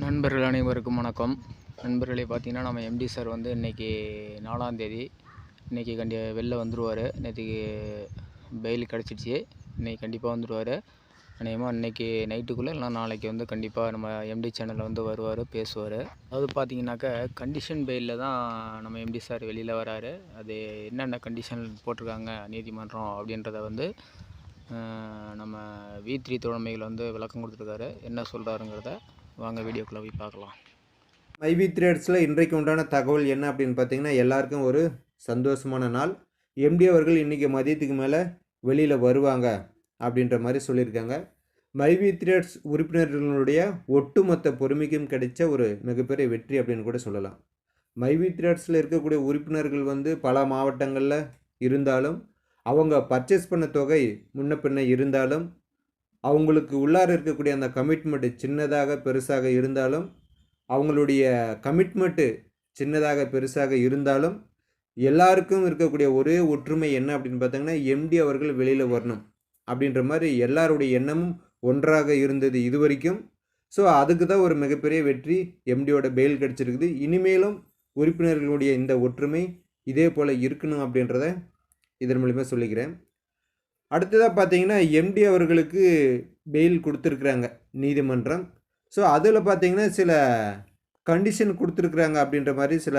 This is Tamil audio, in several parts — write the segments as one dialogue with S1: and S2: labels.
S1: நண்பர்கள் அனைவருக்கும் வணக்கம். நண்பர்களே பார்த்தீங்கன்னா நம்ம எம்டி சார் வந்து இன்றைக்கி நாலாந்தேதி இன்றைக்கி கண்டி வெளில வந்துடுவார் நேற்றுக்கு பெயில் கிடச்சிடுச்சு. இன்றைக்கி கண்டிப்பாக வந்துடுவார் அநேகமாக இன்றைக்கி நைட்டுக்குள்ளே இல்லைனா நாளைக்கு வந்து கண்டிப்பாக நம்ம எம்டி சேனலில் வந்து வருவார் பேசுவார். அதாவது பார்த்தீங்கன்னாக்கா கண்டிஷன் பெயிலில் தான் நம்ம எம்டி சார் வெளியில் வராரு. அது என்னென்ன கண்டிஷன் போட்டிருக்காங்க நீதிமன்றம் அப்படின்றத வந்து நம்ம வி த்ரீ தோழமைகள் வந்து விளக்கம் கொடுத்துருக்காரு. என்ன சொல்கிறாருங்கிறத வாங்க வீடியோக்குள்ளே போய் பார்க்கலாம்.
S2: மைவி த்ரேட்ஸில் இன்றைக்கு உண்டான தகவல் என்ன அப்படின்னு பார்த்தீங்கன்னா எல்லாருக்கும் ஒரு சந்தோஷமான நாள். எம்டி அவர்கள் இன்றைக்கி மதியத்துக்கு மேலே வெளியில் வருவாங்க அப்படின்ற மாதிரி சொல்லியிருக்காங்க. மைவி த்ரேட்ஸ் உறுப்பினர்களுடைய ஒட்டுமொத்த பொறுமைக்கும் கிடைச்ச ஒரு மிகப்பெரிய வெற்றி அப்படின்னு கூட சொல்லலாம். மைவி த்ரேட்ஸில் இருக்கக்கூடிய உறுப்பினர்கள் வந்து பல மாவட்டங்களில் இருந்தாலும் அவங்க பர்ச்சேஸ் பண்ண தொகை முன்ன பின்ன இருந்தாலும் அவங்களுக்கு உள்ளார இருக்கக்கூடிய அந்த கமிட்மெண்ட்டு சின்னதாக பெருசாக இருந்தாலும் அவங்களுடைய கமிட்மெண்ட்டு சின்னதாக பெருசாக இருந்தாலும் எல்லாருக்கும் இருக்கக்கூடிய ஒரே ஒற்றுமை என்ன அப்படின்னு பார்த்தீங்கன்னா எம்டி அவர்கள் வெளியில் வரணும் அப்படின்ற மாதிரி எல்லாருடைய எண்ணமும் ஒன்றாக இருந்தது இது வரைக்கும் ஸோ அதுக்கு தான் ஒரு மிகப்பெரிய வெற்றி எம்டியோட பெயில் கிடச்சிருக்குது. இனிமேலும் உறுப்பினர்களுடைய இந்த ஒற்றுமை இதே போல் இருக்கணும் அப்படின்றத இதன் மூலிமா சொல்லிக்கிறேன். அடுத்ததாக பார்த்தீங்கன்னா எம்டி அவர்களுக்கு பெயில் கொடுத்துருக்குறாங்க நீதிமன்றம். ஸோ அதில் பார்த்தீங்கன்னா சில கண்டிஷன் கொடுத்துருக்குறாங்க அப்படின்ற மாதிரி சில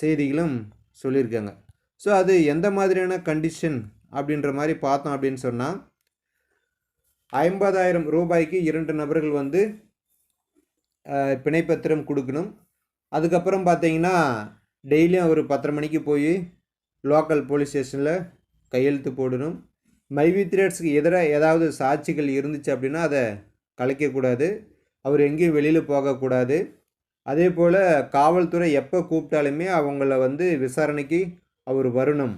S2: செய்திகளும் சொல்லியிருக்காங்க. ஸோ அது எந்த மாதிரியான கண்டிஷன் அப்படின்ற மாதிரி பார்த்தோம் அப்படின்னு சொன்னால் ஐம்பதாயிரம் ரூபாய்க்கு இரண்டு நபர்கள் வந்து பிணைப்பத்திரம் கொடுக்கணும். அதுக்கப்புறம் பார்த்தீங்கன்னா டெய்லியும் அவர் பத்தரை மணிக்கு போய் லோக்கல் போலீஸ் ஸ்டேஷனில் கையெழுத்து போடணும். மைவித்ரேட்ஸுக்கு எதிராக ஏதாவது சாட்சிகள் இருந்துச்சு அப்படின்னா அதை கலைக்கக்கூடாது அவர் எங்கேயும் வெளியில் போகக்கூடாது அதே போல் காவல்துறை எப்போ கூப்பிட்டாலுமே அவங்கள வந்து விசாரணைக்கு அவர் வரணும்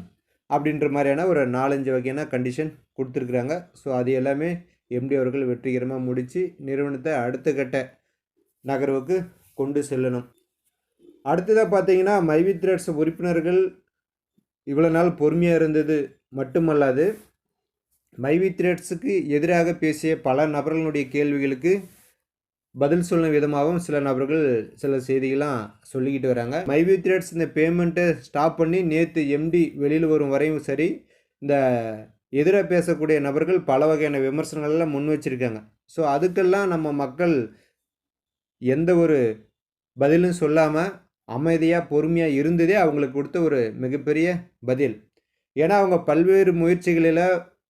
S2: அப்படின்ற மாதிரியான ஒரு நாலஞ்சு வகையான கண்டிஷன் கொடுத்துருக்குறாங்க. ஸோ அது எல்லாமே எம்டி அவர்கள் வெற்றிகரமாக முடித்து நிறுவனத்தை அடுத்த கட்ட நகர்வுக்கு கொண்டு செல்லணும். அடுத்ததாக பார்த்தீங்கன்னா மைவித்ரட்ஸ் உறுப்பினர்கள் இவ்வளோ நாள் பொறுமையாக இருந்தது மட்டுமல்லாது மைவி த்ரெட்ஸுக்கு எதிராக பேசிய பல நபர்களுடைய கேள்விகளுக்கு பதில் சொல்லும் விதமாகவும் சில நபர்கள் சில செய்திகளாம் சொல்லிக்கிட்டு வராங்க. மைவி த்ரெட்ஸ் இந்த பேமெண்ட்டை ஸ்டாப் பண்ணி நேற்று எம்டி வெளியில் வரும் வரையும் சரி இந்த எதிராக பேசக்கூடிய நபர்கள் பல வகையான விமர்சனங்கள்லாம் முன் வச்சுருக்காங்க. ஸோ அதுக்கெல்லாம் நம்ம மக்கள் எந்த ஒரு பதிலும் சொல்லாமல் அமைதியாக பொறுமையாக இருந்ததே அவங்களுக்கு கொடுத்த ஒரு மிகப்பெரிய பதில். ஏன்னா அவங்க பல்வேறு முயற்சிகளில்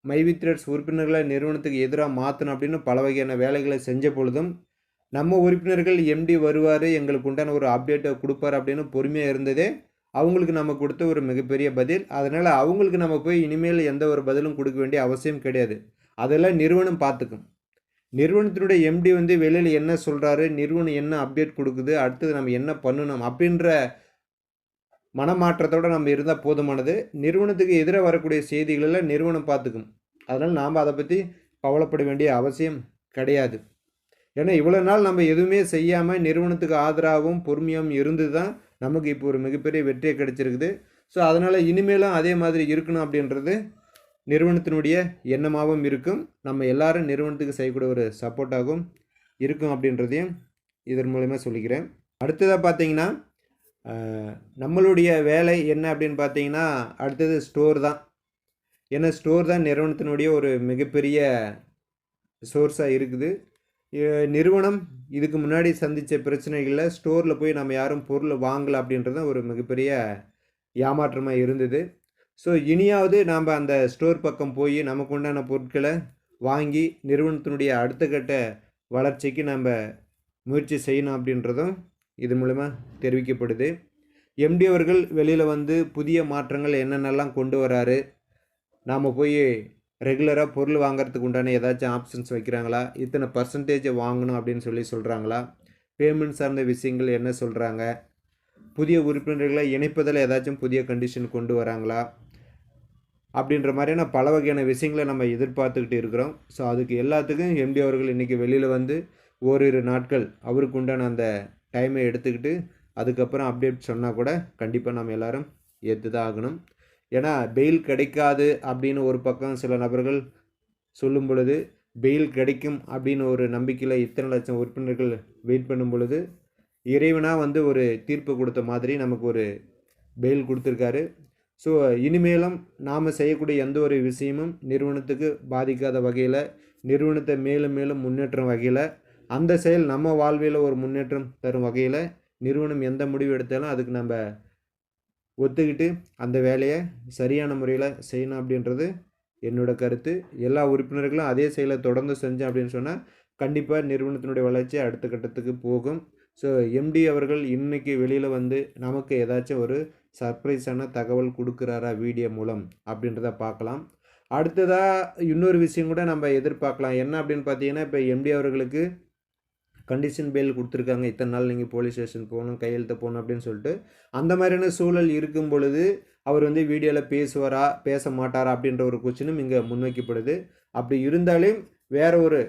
S2: மைவி த்ரெட்ஸ் உறுப்பினர்களை நிறுவனத்துக்கு எதிராக மாற்றணும் அப்படின்னு பல வகையான வேலைகளை செஞ்ச பொழுதும் நம்ம உறுப்பினர்கள் எம்டி வருவார் எங்களுக்கு உண்டான ஒரு அப்டேட்டை கொடுப்பார் அப்படின்னு பொறுமையாக இருந்ததே அவங்களுக்கு நம்ம கொடுத்த ஒரு மிகப்பெரிய பதில். அதனால் அவங்களுக்கு நம்ம போய் இனிமேல் எந்த ஒரு பதிலும் கொடுக்க வேண்டிய அவசியம் கிடையாது. அதெல்லாம் நிறுவனம் பார்த்துக்கும் நிறுவனத்தினுடைய எம்டி வந்து வெளியில் என்ன சொல்கிறாரு நிறுவனம் என்ன அப்டேட் கொடுக்குது அடுத்தது நம்ம என்ன பண்ணணும் அப்படின்ற மனமாற்றத்தோடு நம்ம இருந்தால் போதுமானது. நிறுவனத்துக்கு எதிராக வரக்கூடிய செய்திகளில் நிறுவனம் பார்த்துக்கும். அதனால் நாம் அதை பற்றி கவலைப்பட வேண்டிய அவசியம் கிடையாது. ஏன்னா இவ்வளோ நாள் நம்ம எதுவுமே செய்யாமல் நிறுவனத்துக்கு ஆதரவும் பொறுமையாகவும் இருந்து தான் நமக்கு இப்போ ஒரு மிகப்பெரிய வெற்றியை கிடைச்சிருக்குது. ஸோ அதனால் இனிமேலும் அதே மாதிரி இருக்கணும் அப்படின்றது நிறுவனத்தினுடைய எண்ணமாகவும் இருக்கும். நம்ம எல்லாரும் நிறுவனத்துக்கு செய்யக்கூடிய ஒரு சப்போர்ட்டாகவும் இருக்கும் அப்படின்றதையும் இதன் மூலயமா சொல்லிக்கிறேன். அடுத்ததாக பார்த்தீங்கன்னா நம்மளுடைய வேலை என்ன அப்படின்னு பார்த்தீங்கன்னா அடுத்தது ஸ்டோர் தான். ஏன்னா ஸ்டோர் தான் நிறுவனத்தினுடைய ஒரு மிகப்பெரிய சோர்ஸாக இருக்குது. நிறுவனம் இதுக்கு முன்னாடி சந்தித்த பிரச்சனைகளில் ஸ்டோரில் போய் நம்ம யாரும் பொருள் வாங்கலை அப்படின்றது ஒரு மிகப்பெரிய ஏமாற்றமாக இருந்தது. ஸோ இனியாவது நாம் அந்த ஸ்டோர் பக்கம் போய் நமக்கு உண்டான பொருட்களை வாங்கி நிறுவனத்தினுடைய அடுத்த கட்ட வளர்ச்சிக்கு நம்ம முயற்சி செய்யணும் அப்படின்றதும் இது மூலமாக தெரிவிக்கப்படுது. எம்டி அவர்கள் வெளியில் வந்து புதிய மாற்றங்கள் என்னென்னலாம் கொண்டு வராரு? நாம் போய் ரெகுலராக பொருள் வாங்குறதுக்கு உண்டான ஏதாச்சும் ஆப்ஷன்ஸ் வைக்கிறாங்களா? இத்தனை பர்சன்டேஜ் வாங்கணும் அப்படின்னு சொல்லி சொல்கிறாங்களா பேமெண்ட் சார்ந்த விஷயங்கள் என்ன சொல்கிறாங்க புதிய உறுப்பினர்களை இணைப்பதில் ஏதாச்சும் புதிய கண்டிஷன் கொண்டு வராங்களா? அப்படின்ற மாதிரியான பல வகையான விஷயங்களை நம்ம எதிர்பார்த்துக்கிட்டு இருக்கிறோம். ஸோ அதுக்கு எல்லாத்துக்கும் எம்டி அவர்கள் இன்றைக்கி வெளியில் வந்து ஓரிரு நாட்கள் அவருக்கு உண்டான அந்த டைமை எடுத்துக்கிட்டு அதுக்கப்புறம் அப்டேட் சொன்னால் கூட கண்டிப்பாக நம்ம எல்லோரும் ஏற்று தான் ஆகணும். ஏன்னா பெயில் கிடைக்காது அப்படின்னு ஒரு பக்கம் சில நபர்கள் சொல்லும் பொழுது பெயில் கிடைக்கும் அப்படின்னு ஒரு நம்பிக்கையில் இத்தனை லட்சம் உறுப்பினர்கள் வெயிட் பண்ணும் பொழுது இறைவனாக வந்து ஒரு தீர்ப்பு கொடுத்த மாதிரி நமக்கு ஒரு பெயில் கொடுத்துருக்காரு. ஸோ இனிமேலும் நாம் செய்யக்கூடிய எந்த ஒரு விஷயமும் நிறுவனத்துக்கு பாதிக்காத வகையில் நிறுவனத்தை மேலும் மேலும் முன்னேற்றம் வகையில் அந்த செயல் நம்ம வாழ்வில் ஒரு முன்னேற்றம் தரும் வகையில் நிறுவனம் எந்த முடிவு எடுத்தாலும் அதுக்கு நம்ம ஒத்துக்கிட்டு அந்த வேலையை சரியான முறையில் செய்யணும் அப்படின்றது என்னோட கருத்து. எல்லா உறுப்பினர்களும் அதே செயலை தொடர்ந்து செஞ்சேன் அப்படின்னு சொன்னால் கண்டிப்பாக நிறுவனத்தினுடைய வளர்ச்சி அடுத்த கட்டத்துக்கு போகும். ஸோ எம்டி அவர்கள் இன்னைக்கு வெளியில் வந்து நமக்கு ஏதாச்சும் ஒரு சர்ப்ரைஸான தகவல் கொடுக்குறாரா வீடியோ மூலம் அப்படின்றத பார்க்கலாம். அடுத்ததாக இன்னொரு விஷயம் கூட நம்ம எதிர்பார்க்கலாம். என்ன அப்படின்னு பார்த்தீங்கன்னா இப்போ எம்டி அவர்களுக்கு கண்டிஷன் பெயில் கொடுத்துருக்காங்க. இத்தனை நாள் நீங்கள் போலீஸ் ஸ்டேஷன் போகணும் கையெழுத்து போகணும் அப்படின்னு சொல்லிட்டு அந்த மாதிரியான சூழல் இருக்கும் பொழுது அவர் வந்து வீடியோவில் பேசுவாரா பேச மாட்டாரா அப்படின்ற ஒரு கொஸ்டினும் இங்கே முன்வைக்கப்படுது. அப்படி இருந்தாலும் வேற ஒரு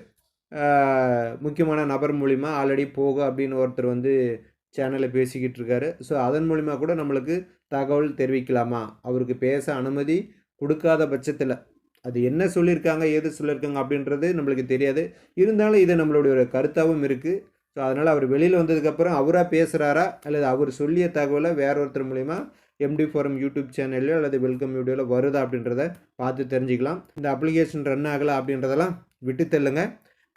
S2: முக்கியமான நபர் மூலிமா ஆல்ரெடி போக அப்படின்னு ஒருத்தர் வந்து சேனலில் பேசிக்கிட்டு இருக்காரு. ஸோ அதன் மூலிமா கூட நம்மளுக்கு தகவல் தெரிவிக்கலாமா? அவருக்கு பேச அனுமதி கொடுக்காத பட்சத்தில் அது என்ன சொல்லியிருக்காங்க ஏது சொல்லியிருக்காங்க அப்படின்றது நம்மளுக்கு தெரியாது. இருந்தாலும் இது நம்மளுடைய ஒரு கருத்தாகவும் இருக்குது ஸோ அதனால் அவர் வெளியில் வந்ததுக்கப்புறம் அவராக பேசுகிறாரா அல்லது அவர் சொல்லிய தகவலை வேற ஒருத்தர் மூலிமா எம்டி ஃபோரம் யூடியூப் சேனல்லையோ அல்லது வெல்கம் வீடியோவில் வருதா அப்படின்றத பார்த்து தெரிஞ்சுக்கலாம். இந்த அப்ளிகேஷன் ரன் ஆகலை அப்படின்றதெல்லாம் விட்டு தள்ளுங்க.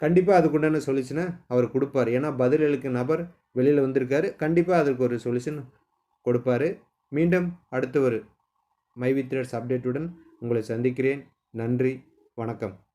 S2: கண்டிப்பாக அதுக்குண்டான சொல்யூஷனை அவர் கொடுப்பார். ஏன்னா பதிலளிக்க நபர் வெளியில் வந்திருக்காரு. கண்டிப்பாக அதற்கு ஒரு சொல்யூஷன் கொடுப்பாரு. மீண்டும் அடுத்த ஒரு மை வித் அப்டேட்டுடன் உங்களை சந்திக்கிறேன். நன்றி வணக்கம்.